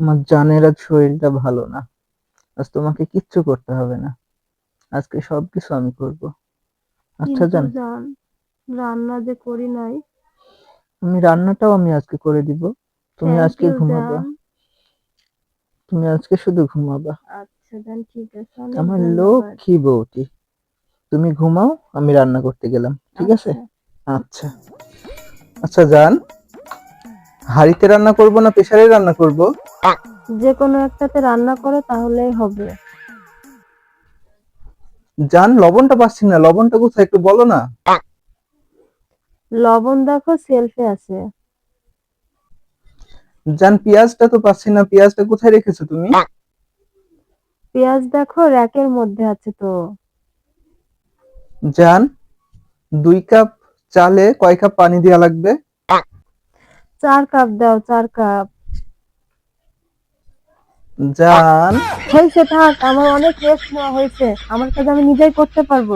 আমার জানের আজ শরীরটা ভালো না। আজ তোমাকে কিচ্ছু করতে হবে না। আজকে সবকিছু আমি করব। আচ্ছা জান। রান্না যে করি নাই। আমি রান্নাটাও আমি আজকে করে দিব। তুমি আজকে ঘুমাবা। তুমি আজকে শুধু ঘুমাবা। আচ্ছা জান ঠিক আছে। আমার। লক্ষ্মী বউটি। তুমি ঘুমাও আমি রান্না করতে গেলাম। ঠিক আছে? আচ্ছা। আচ্ছা। আচ্ছা জান। হাঁড়িতে রান্না করব না প্রেসারে রান্না করব? যে কোনো একটাতে রান্না করে তাহলেই হবে। জান লবণটা পাচ্ছি না। লবণটা কোথায় একটু বলো না। লবণ দেখো সেলফে আছে। জান পেঁয়াজটা তো পাচ্ছি না। পেঁয়াজটা কোথায় রেখেছো তুমি? পেঁয়াজ দেখো র্যাকের মধ্যে আছে তো। জান দুই কাপ চালে কয় কাপ পানি দেওয়া লাগবে? চার কাপ দাও চার কাপ। জান। হয়েছে থাক আমার অনেক রেস্ট নেওয়া হয়েছে। আমার কাজ আমি নিজেই করতে পারব।